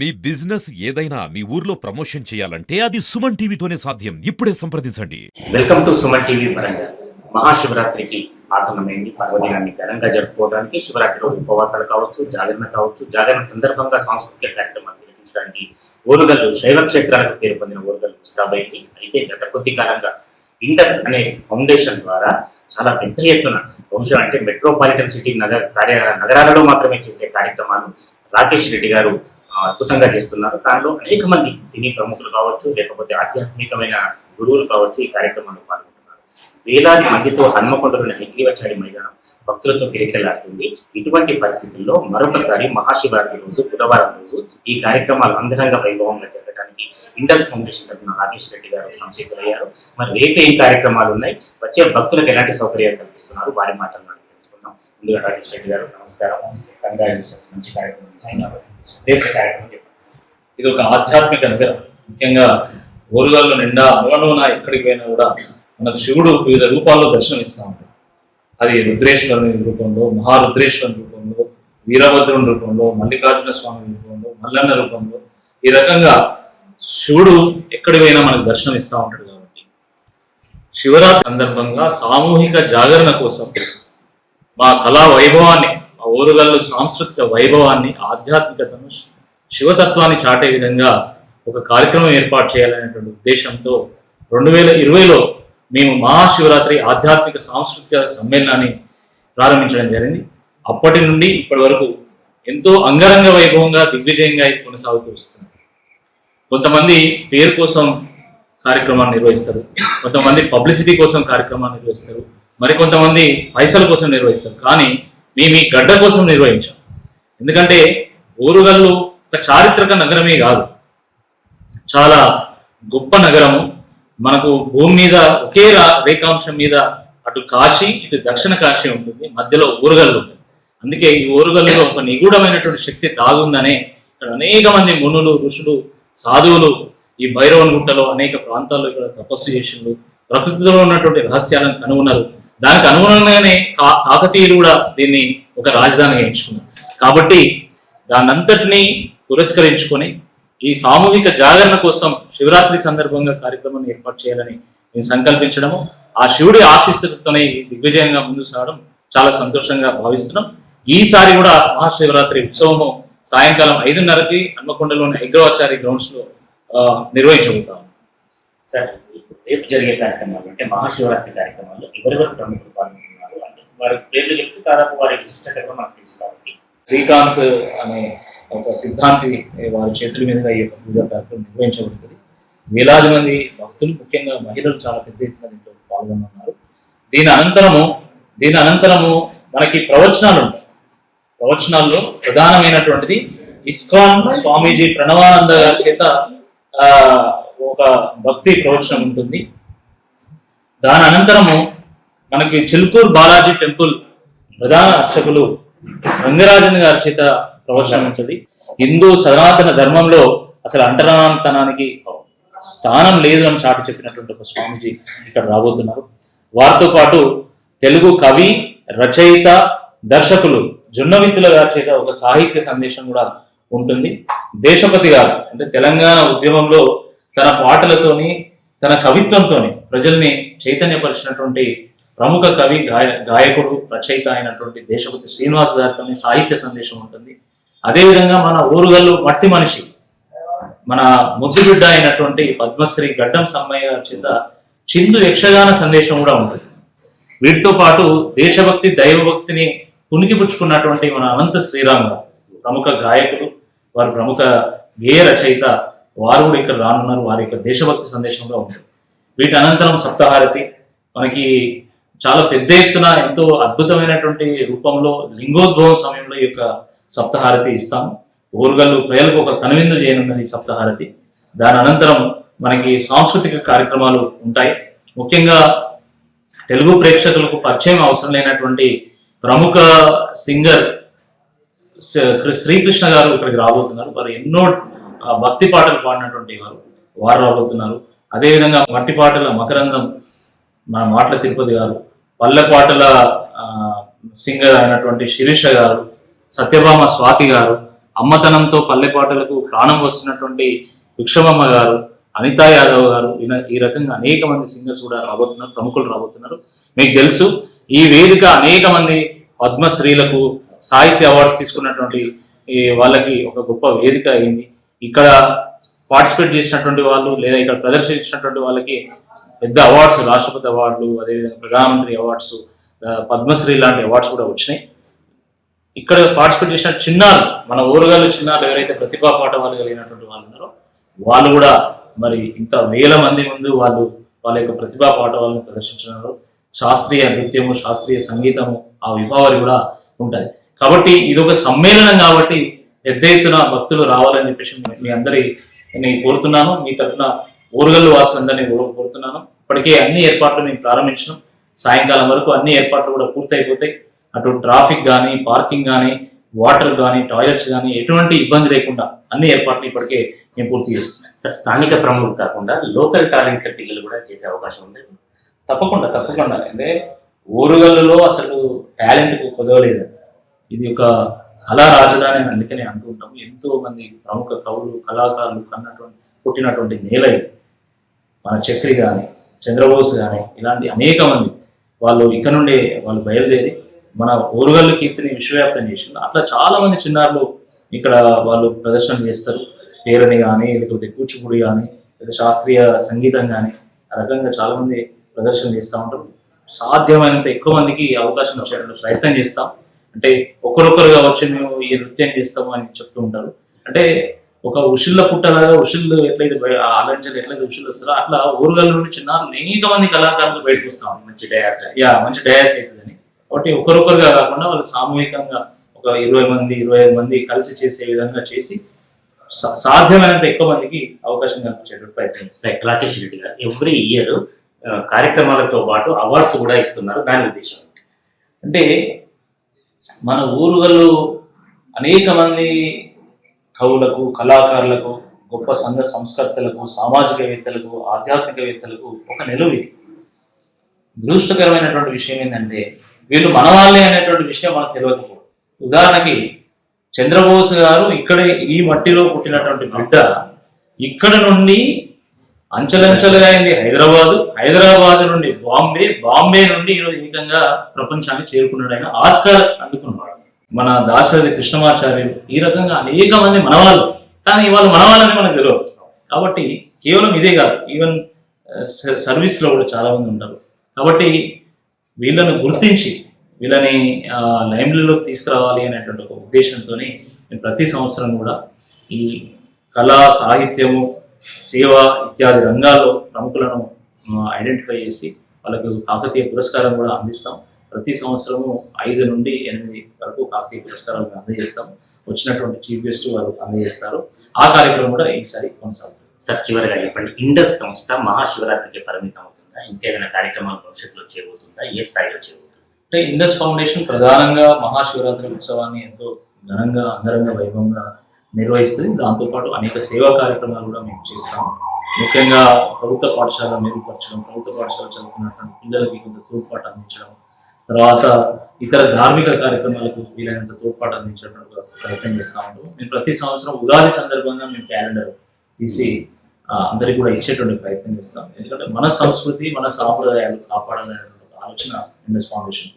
మీ business ఏదైనా మీ ఊర్లో promotion చేయాలంటే అది సుమన్ టీవీతోనే సాధ్యం. ఇప్పుడే సంప్రదించండి. Welcome to Suman TV Warangal. మహాశివరాత్రికి ఆసన్నమైంది పర్వదినాన్ని ఘనంగా జరుపుకోవడానికి శివరాత్రి ఉపవాసాలు కావచ్చు జాగరణ కావచ్చు జాగరణ సందర్భంగా సాంస్కృతిక కార్యక్రమాలు నిర్వహించడానికి ఓరుగల్లు శైవ క్షేత్రాలకు పేరు పొందిన ఓరుగల్లు ముస్తాబైంది అయితే గత కొద్ది కాలంగా ఇండస్ అనే ఫౌండేషన్ ద్వారా చాలా పెద్ద ఎత్తున బహుశా అంటే మెట్రోపాలిటన్ సిటీ నగర కార్య నగరాలలో మాత్రమే చేసే కార్యక్రమాలు రాకేష్ రెడ్డి గారు అద్భుతంగా చేస్తున్నారు. దానిలో అనేక మంది సినీ ప్రముఖులు కావచ్చు లేకపోతే ఆధ్యాత్మికమైన గురువులు కావచ్చు ఈ కార్యక్రమంలో పాల్గొంటున్నారు. వేలాది మందితో హన్మకొండలోని హైగ్రీవచారి మైదానం భక్తులతో కిరకిరలాడుతుంది ఇటువంటి పరిస్థితుల్లో మరొకసారి మహాశివరాత్రి రోజు బుధవారం రోజు ఈ కార్యక్రమాలు అంగరంగ వైభవంగా జరగడానికి ఇండస్ ఫౌండేషన్ తరఫున రాకేష్ రెడ్డి గారు సంసిద్ధులయ్యారు. మరి రేపు ఏం కార్యక్రమాలు ఉన్నాయి. వచ్చే భక్తులకు ఎలాంటి సౌకర్యాలు కల్పిస్తున్నారు? వారి మాటలు ముందుగా రాకేష్ రెడ్డి గారు నమస్కారం. కంగ్రాచులేషన్స్ మంచి కార్యక్రమం రేపు కార్యక్రమం చెప్పండి ఇది ఒక ఆధ్యాత్మిక నగరం. ముఖ్యంగా ఓరుగల్లు నిండా మూలనూన ఎక్కడికి పోయినా కూడా మనకు శివుడు వివిధ రూపాల్లో దర్శనమిస్తా ఉంటాడు. అది రుద్రేశ్వరుని రూపంలో మహారుద్రేశ్వరుని రూపంలో వీరభద్రుని రూపంలో మల్లికార్జున స్వామి రూపంలో మల్లన్న రూపంలో ఈ రకంగా శివుడు ఎక్కడి పోయినా మనకు దర్శనమిస్తూ ఉంటాడు కాబట్టి. శివరాత్రి సందర్భంగా సామూహిక జాగరణ కోసం మా కళా వైభవాన్ని మా ఓరుగల్లు సాంస్కృతిక వైభవాన్ని ఆధ్యాత్మికతను శివతత్వాన్ని చాటే విధంగా ఒక కార్యక్రమం ఏర్పాటు చేయాలనేటువంటి ఉద్దేశంతో రెండు వేల ఇరవైలో మేము మహాశివరాత్రి ఆధ్యాత్మిక సాంస్కృతిక సమ్మేళనాన్ని ప్రారంభించడం జరిగింది. అప్పటి నుండి ఇప్పటి వరకు ఎంతో అంగరంగ వైభవంగా దిగ్విజయంగా ఇది కొనసాగుతూ వస్తుంది. కొంతమంది పేరు కోసం కార్యక్రమాన్ని నిర్వహిస్తారు. కొంతమంది పబ్లిసిటీ కోసం కార్యక్రమాన్ని నిర్వహిస్తారు. మరికొంతమంది పైసల కోసం నిర్వహిస్తారు. కానీ మేము ఈ గడ్డ కోసం నిర్వహించాం. ఎందుకంటే ఓరుగల్లు ఒక చారిత్రక నగరమే కాదు. చాలా గొప్ప నగరము. మనకు భూమి మీద ఒకే రేఖాంశం మీద అటు కాశీ ఇటు దక్షిణ కాశీ ఉంటుంది. మధ్యలో ఊరుగల్లు ఉంటుంది. అందుకే ఈ ఊరుగల్లులో ఒక నిగూఢమైనటువంటి శక్తి దాగుందనే ఇక్కడ అనేక మంది మునులు ఋషులు సాధువులు ఈ భైరవన్ గుట్టలో అనేక ప్రాంతాల్లో ఇక్కడ తపస్సు చేసిండ్రు. ప్రకృతిలో ఉన్నటువంటి రహస్యాలను కనుగొన్నారు. దానికి అనుగుణంగానే కా కాకతీయులు కూడా దీన్ని ఒక రాజధానిగా ఎంచుకున్నారు. కాబట్టి దానంతటినీ పురస్కరించుకొని ఈ సామూహిక జాగరణ కోసం శివరాత్రి సందర్భంగా కార్యక్రమాన్ని ఏర్పాటు చేయాలని నేను సంకల్పించడము ఆ శివుడి ఆశీస్సులతోనే దిగ్విజయంగా ముందు సాగడం చాలా సంతోషంగా భావిస్తున్నాం. ఈసారి కూడా మహాశివరాత్రి ఉత్సవము సాయంకాలం ఐదున్నరకి హన్మకొండలోని హైగ్రవాచారి గ్రౌండ్స్లో నిర్వహించబోతాం. సరే. రేపు జరిగే కార్యక్రమాలు అంటే మహాశివరాత్రి కార్యక్రమాల్లో ఎవరెవరు ప్రముఖులు పాల్గొంటున్నారు అంటే వారి పేర్లు చెప్తే దాదాపు వారి విశిష్టత కూడా మనకు తెలుసు కాబట్టి. శ్రీకాంత్ అనే ఒక సిద్ధాంతి వారి చేతుల మీదుగా ఈ యొక్క పూజా కార్యక్రమం నిర్వహించబడుతుంది. వేలాది మంది భక్తులు ముఖ్యంగా మహిళలు చాలా పెద్ద ఎత్తున దీంట్లో పాల్గొన్నారు దీని అనంతరము దీని అనంతరము మనకి ప్రవచనాలు ఉంటాయి. ప్రవచనాల్లో ప్రధానమైనటువంటిది ఇస్కాన్ స్వామీజీ ప్రణవానంద గారి చేత ఒక భక్తి ప్రవచనం ఉంటుంది. దాని అనంతరము మనకి చిలుకూరు బాలాజీ టెంపుల్ ప్రధాన అర్చకులు రంగరాజన్ గారి చేత ప్రవచనం ఉంటుంది. హిందూ సనాతన ధర్మంలో అసలు అంటరాంతనానికి స్థానం లేదు అని చాటి చెప్పినటువంటి ఒక స్వామిజీ ఇక్కడ రాబోతున్నారు. వారితో పాటు తెలుగు కవి రచయిత దర్శకులు జొన్నవిత్తుల గారి చేత ఒక సాహిత్య సందేశం కూడా ఉంటుంది. దేశపతి గారు అంటే తెలంగాణ ఉద్యమంలో తన పాటలతోని తన కవిత్వంతోని ప్రజల్ని చైతన్యపరిచినటువంటి ప్రముఖ కవి గాయ గాయకుడు రచయిత అయినటువంటి దేశపతి శ్రీనివాస్ గారితోని సాహిత్య సందేశం ఉంటుంది. అదేవిధంగా మన ఊరుగల్లు మట్టి మనిషి మన ముద్దుబిడ్డ అయినటువంటి పద్మశ్రీ గడ్డం సమ్మయ్య గారి చేత చిందు యక్షగాన సందేశం కూడా ఉంటుంది. వీటితో పాటు దేశభక్తి దైవభక్తిని పుణికిపుచ్చుకున్నటువంటి మన అనంత శ్రీరామ్ గారు ప్రముఖ గాయకుడు వారు ప్రముఖ గేయ రచయిత వారు కూడా ఇక్కడ రానున్నారు వారి యొక్క దేశభక్తి సందేశంగా ఉంటుంది వీటి అనంతరం సప్తహారతి మనకి చాలా పెద్ద ఎత్తున ఎంతో అద్భుతమైనటువంటి రూపంలో లింగోద్భవం సమయంలో ఈ యొక్క సప్తహారతి ఇస్తాము ఊరుగల్లు ప్రజలకు ఒక కనువిందు చేయనున్నది ఈ సప్తహారతి. దాని అనంతరం మనకి సాంస్కృతిక కార్యక్రమాలు ఉంటాయి. ముఖ్యంగా తెలుగు ప్రేక్షకులకు పరిచయం అవసరం లేనటువంటి ప్రముఖ సింగర్ శ్రీకృష్ణ గారు ఇక్కడికి రాబోతున్నారు. వారు ఎన్నో భక్తి పాటలు పాడినటువంటి వారు వారు రాబోతున్నారు. అదేవిధంగా మట్టి పాటల మకరందం మన మాటల తిరుపతి గారు పల్లె పాటల సింగర్ అయినటువంటి శిరీష గారు సత్యభామ స్వాతి గారు అమ్మతనంతో పల్లె పాటలకు ప్రాణం వస్తున్నటువంటి విక్షమమ్మ గారు అనితా యాదవ్ గారు ఈ రకంగా అనేక మంది సింగర్స్ కూడా రాబోతున్నారు ప్రముఖులు రాబోతున్నారు. మీకు తెలుసు ఈ వేదిక అనేక మంది పద్మశ్రీలకు సాహిత్య అవార్డ్స్ తీసుకున్నటువంటి ఈ వాళ్ళకి ఒక గొప్ప వేదిక అయింది. ఇక్కడ పార్టిసిపేట్ చేసినటువంటి వాళ్ళు లేదా ఇక్కడ ప్రదర్శించినటువంటి వాళ్ళకి పెద్ద అవార్డ్స్ రాష్ట్రపతి అవార్డులు అదేవిధంగా ప్రధానమంత్రి అవార్డ్స్ పద్మశ్రీ లాంటి అవార్డ్స్ కూడా వచ్చినాయి. ఇక్కడ పార్టిసిపేట్ చేసిన చిన్నాలు మన ఊరుగాళ్ళు చిన్నాలు ఎవరైతే ప్రతిభా పాట వాళ్ళు కలిగినటువంటి వాళ్ళు ఉన్నారో వాళ్ళు కూడా మరి ఇంత వేల మంది ముందు వాళ్ళు వాళ్ళ యొక్క ప్రతిభా పాట వాళ్ళని ప్రదర్శించినారు. శాస్త్రీయ నృత్యము శాస్త్రీయ సంగీతము ఆ విభావాలు కూడా ఉంటాయి. కాబట్టి ఇది ఒక సమ్మేళనం కాబట్టి పెద్ద ఎత్తున భక్తులు రావాలని చెప్పేసి మీ- అందరి నేను కోరుతున్నాను. మీ తరఫున ఊరుగల్లు వాసులందరినీ కోరుతున్నాను. ఇప్పటికే అన్ని ఏర్పాట్లు మేము ప్రారంభించినాం. సాయంకాలం వరకు అన్ని ఏర్పాట్లు కూడా పూర్తయిపోతాయి. అటు ట్రాఫిక్ కానీ పార్కింగ్ కానీ వాటర్ కానీ టాయిలెట్స్ కానీ ఎటువంటి ఇబ్బంది లేకుండా అన్ని ఏర్పాట్లు ఇప్పటికే మేము పూర్తి చేస్తున్నాం. సార్ స్థానిక ప్రముఖులు కాకుండా లోకల్ టాలెంట్ పిల్లలు కూడా చేసే అవకాశం ఉంది. తప్పకుండా తప్పకుండా. అంటే ఊరుగల్లులో అసలు టాలెంట్కు కుదవలేదు. ఇది ఒక కళా రాజధాని అని అందుకనే అంటుంటాం ఎంతో మంది ప్రముఖ కవులు కళాకారులు కన్నటువంటి పుట్టినటువంటి నేల మన చక్రి కానీ చంద్రబోస్ కానీ ఇలాంటి అనేక మంది వాళ్ళు ఇక్కడ నుండి వాళ్ళు బయలుదేరి మన ఊరుగల్లు కీర్తిని విశ్వవ్యాప్తం చేసింది అట్లా చాలా మంది చిన్నారులు ఇక్కడ వాళ్ళు ప్రదర్శన చేస్తారు. పేరుని కానీ లేకపోతే కూచిపూడి కానీ లేదా శాస్త్రీయ సంగీతం కానీ ఆ రకంగా చాలా మంది ప్రదర్శన చేస్తూ ఉంటారు. సాధ్యమైనంత ఎక్కువ మందికి అవకాశం వచ్చేటువంటి ప్రయత్నం చేస్తాం. అంటే ఒకరొకరుగా వచ్చి మేము ఈ నృత్యం చేస్తాము అని చెప్తూ ఉంటారు. అంటే ఒక ఉషిళ్ళ పుట్టలాగా ఉషిళ్ళు ఎట్లయితే ఆలోచనలు ఎట్లయితే ఉషిళ్ళు వస్తారో అట్లా ఊరుగల నుండి చిన్న అనేక మంది కళాకారులు బయటకు వస్తాం మంచి డయాస్ యా మంచి డయాస్ అవుతుందని కాబట్టి ఒకరొకరుగా కాకుండా వాళ్ళు సామూహికంగా ఒక ఇరవై మంది ఇరవై ఐదు మంది కలిసి చేసే విధంగా చేసి సాధ్యమైనంత ఎక్కువ మందికి అవకాశం కల్పించేటువంటి ప్రయత్నం చేస్తాం రాకేష్ రెడ్డి గారు ఎవ్రీ ఇయర్ కార్యక్రమాలతో పాటు అవార్డ్స్ కూడా ఇస్తున్నారు. దాని ఉద్దేశం? అంటే మన ఊరుగల్లో అనేక మంది కవులకు కళాకారులకు గొప్ప సంఘ సంస్కర్తలకు సామాజికవేత్తలకు ఆధ్యాత్మికవేత్తలకు ఒక నిలువు ఇది. దురదృష్టకరమైనటువంటి విషయం ఏంటంటే వీళ్ళు మనవాళ్ళే అనేటువంటి విషయం మనకు తెలియకపోవడం. ఉదాహరణకి చంద్రబోస్ గారు ఇక్కడే ఈ మట్టిలో పుట్టినటువంటి బిడ్డ ఇక్కడ నుండి అంచెలంచెలుగా అయింది హైదరాబాద్ హైదరాబాద్ నుండి బాంబే బాంబే నుండి ఈరోజు ఏకంగా ప్రపంచాన్ని చేరుకున్నాడు ఆయన ఆస్కార్ అందుకున్నాడు. మన దాశరథి కృష్ణమాచార్యులు ఈ రకంగా అనేక మంది మనవాళ్ళు. కానీ వాళ్ళు మనవాళ్ళని మనకు తెలియదు కాబట్టి కేవలం ఇదే కాదు ఈవెన్ సర్వీస్లో కూడా చాలా మంది ఉంటారు. కాబట్టి వీళ్ళను గుర్తించి వీళ్ళని లైమ్లీలోకి తీసుకురావాలి అనేటువంటి ఒక ఉద్దేశంతోనే నేను ప్రతి సంవత్సరం కూడా ఈ కళా సాహిత్యము సేవ ఇత్యాది రంగాల్లో ప్రముఖులను ఐడెంటిఫై చేసి వాళ్ళకు కాకతీయ పురస్కారం కూడా అందిస్తాం. ప్రతి సంవత్సరము ఐదు నుండి ఎనిమిది వరకు కాకతీయ పురస్కారాలు అందజేస్తాం. వచ్చినటువంటి చీఫ్ గెస్ట్ వారు అందజేస్తారు. ఆ కార్యక్రమం కూడా ఈసారి కొనసాగుతుంది. సార్ చివరిగా చెప్పండి. ఇండస్ సంస్థ మహాశివరాత్రికి పరిమితం అవుతుందా ఇంకేదైనా కార్యక్రమాలు భవిష్యత్తులో చేయబోతుందా? ఏ స్థాయిలో చేయబోతుందా? అంటే ఇండస్ ఫౌండేషన్ ప్రధానంగా మహాశివరాత్రి ఉత్సవాన్ని ఎంతో ఘనంగా అంగరంగ వైభవంగా నిర్వహిస్తుంది. దాంతోపాటు అనేక సేవా కార్యక్రమాలు కూడా మేము చేస్తాం. ముఖ్యంగా ప్రభుత్వ పాఠశాల మెరుగుపరచడం ప్రభుత్వ పాఠశాల చదువుతున్నటువంటి పిల్లలకి కొంత తోడ్పాటు అందించడం తర్వాత ఇతర ధార్మిక కార్యక్రమాలకు వీలైనంత తోడ్పాటు అందించడం ప్రయత్నం చేస్తూ ఉంటాం మేము ప్రతి సంవత్సరం ఉగాది సందర్భంగా మేము క్యాలెండర్ తీసి అందరికి అందరికీ కూడా ఇచ్చేటువంటి ప్రయత్నం చేస్తాం. ఎందుకంటే మన సంస్కృతి మన సాంప్రదాయాలు కాపాడాలనే ఆలోచన ఇండస్ ఫౌండేషన్